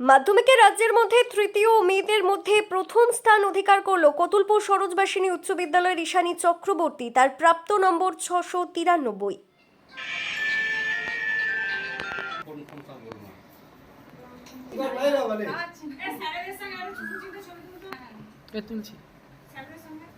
মাধ্যমিকে রাজ্যের মধ্যে তৃতীয় ও মেয়েদের মধ্যে প্রথম স্থান অধিকার করল কতুলপুর সরোজবাসিনী উচ্চ বিদ্যালয়ের ঈশানী চক্রবর্তী। তার প্রাপ্ত নম্বর ছশো তিরানব্বই। এ তুলছি এসাদের ভাগ হবে না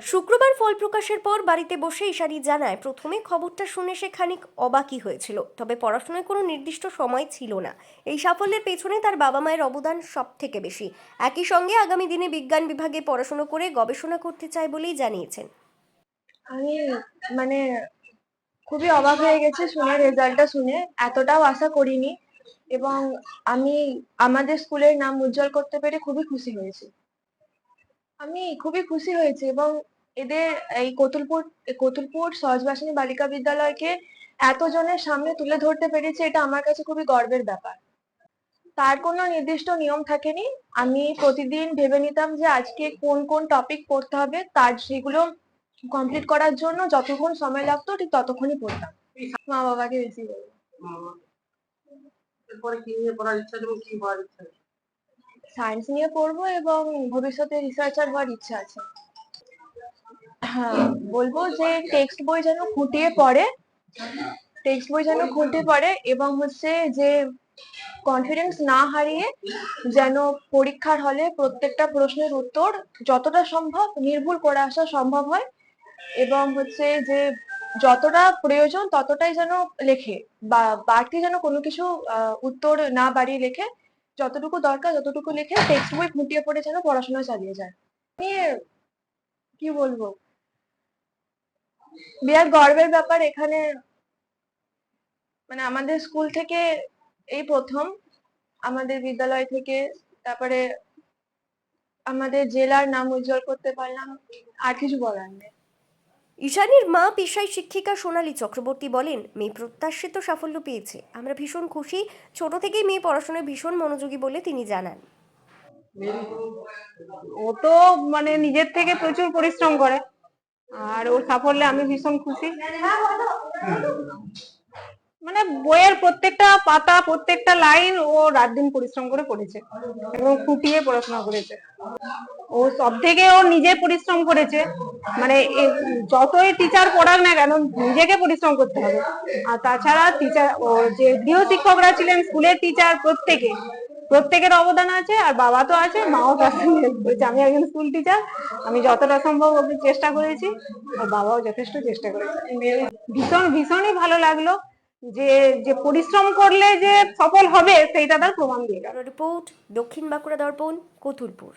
শুক্রবার ফল প্রকাশের পর বাড়িতে বসে ঈশানী জানায় প্রথমে খবরটা শুনে সে খানিক অবাকই হয়েছিল তবে পড়াশোনায় কোনো নির্দিষ্ট সময় ছিল না। এই সাফল্যের পেছনে তার বাবা মায়ের অবদান সব থেকে বেশি। একই সঙ্গে আগামী দিনে বিজ্ঞান বিভাগে পড়াশোনা করে গবেষণা করতে চায় বলেই জানিয়েছেন। আমি মানে খুবই অবাক হয়ে গেছি শুনে রেজাল্টটা শুনে। এতটাও আশা করিনি এবং আমি আমাদের স্কুলের নাম উজ্জ্বল করতে পেরে খুবই খুশি হয়েছি। আমি খুবই খুশি হয়েছি এবং এদের এই কতুলপুর কতুলপুর সহজবাসিনী বালিকা বিদ্যালয়কে এতজনের সামনে তুলে ধরতে পেরেছি, এটা আমার কাছে খুবই গর্বের ব্যাপার। তার কোনো নির্দিষ্ট নিয়ম থাকেনি। আমি প্রতিদিন ভেবে নিতাম যে আজকে কোন কোন টপিক পড়তে হবে, তার সেগুলো কমপ্লিট করার জন্য যতক্ষণ সময় লাগতো ঠিক ততক্ষণই পড়তাম। মা বাবাকে বেশি বলব। কি নিয়ে পড়ার ইচ্ছা কি হওয়ার ইচ্ছা সায়েন্স নিয়ে পড়ব এবং ভবিষ্যতে রিসার্চার হওয়ার ইচ্ছা আছে। হ্যাঁ বলব যে টেক্সট বই যেন খুঁটিয়ে পড়ে টেক্সট বই যেন খুঁটিয়ে পড়ে এবং হচ্ছে যে কনফিডেন্স না হারিয়ে যেন পরীক্ষার হলে প্রত্যেকটা প্রশ্নের উত্তর যতটা সম্ভব নির্ভুল করে আসা সম্ভব হয় এবং হচ্ছে যে যতটা প্রয়োজন ততটাই যেন লেখে বা বাড়তি যেন কোনো কিছু উত্তর না বাড়িয়ে লেখে যতটুকু দরকার, যতটুকু লিখে টেক্সট বই খুঁটিয়ে পড়ে যেন পড়াশোনা চালিয়ে যায়। কি বলব? বিরাট গর্বের ব্যাপার এখানে। মানে আমাদের স্কুল থেকে এই প্রথম, আমাদের বিদ্যালয় থেকে, তারপরে আমাদের জেলার নাম উজ্জ্বল করতে পারলাম, আর কিছু বলার নেই। ঈশানীর মা পেশায় শিক্ষিকা সোনালী চক্রবর্তী বলেন, মেয়ে প্রত্যাশিত সাফল্য পেয়েছে। আমরা ভীষণ খুশি। ছোট থেকেই মেয়ে পড়াশোনায় ভীষণ মনোযোগী বলে তিনি জানান। ও তো মানে নিজের থেকে প্রচুর পরিশ্রম করে। আর ওর সাফল্যে আমি ভীষণ খুশি। মানে বইয়ের প্রত্যেকটা পাতা, প্রত্যেকটা লাইন ও রাত দিন পরিশ্রম করে পড়েছে এবং ফুটিয়ে পড়াশোনা করেছে। ও সব থেকে ও নিজে পরিশ্রম করেছে। মানে যতই টিচার পড়াক না কেন, নিজেকে পরিশ্রম করতে হবে। আর তাছাড়া টিচার ও যে গৃহ শিক্ষকরা ছিলেন, স্কুলের টিচার প্রত্যেকে, প্রত্যেকের অবদান আছে আর বাবা তো আছে, মাও তার সঙ্গে আমি একজন স্কুল টিচার আমি যতটা সম্ভব ওকে চেষ্টা করেছি, আর বাবাও যথেষ্ট চেষ্টা করেছে। ভীষণ, ভীষণই ভালো লাগল। যে যে পরিশ্রম করলে যে সফল হবে, সেইটা তার প্রমাণ দিয়ে রিপোর্ট, দক্ষিণ বাঁকুড়া দর্পণ, কতুলপুর।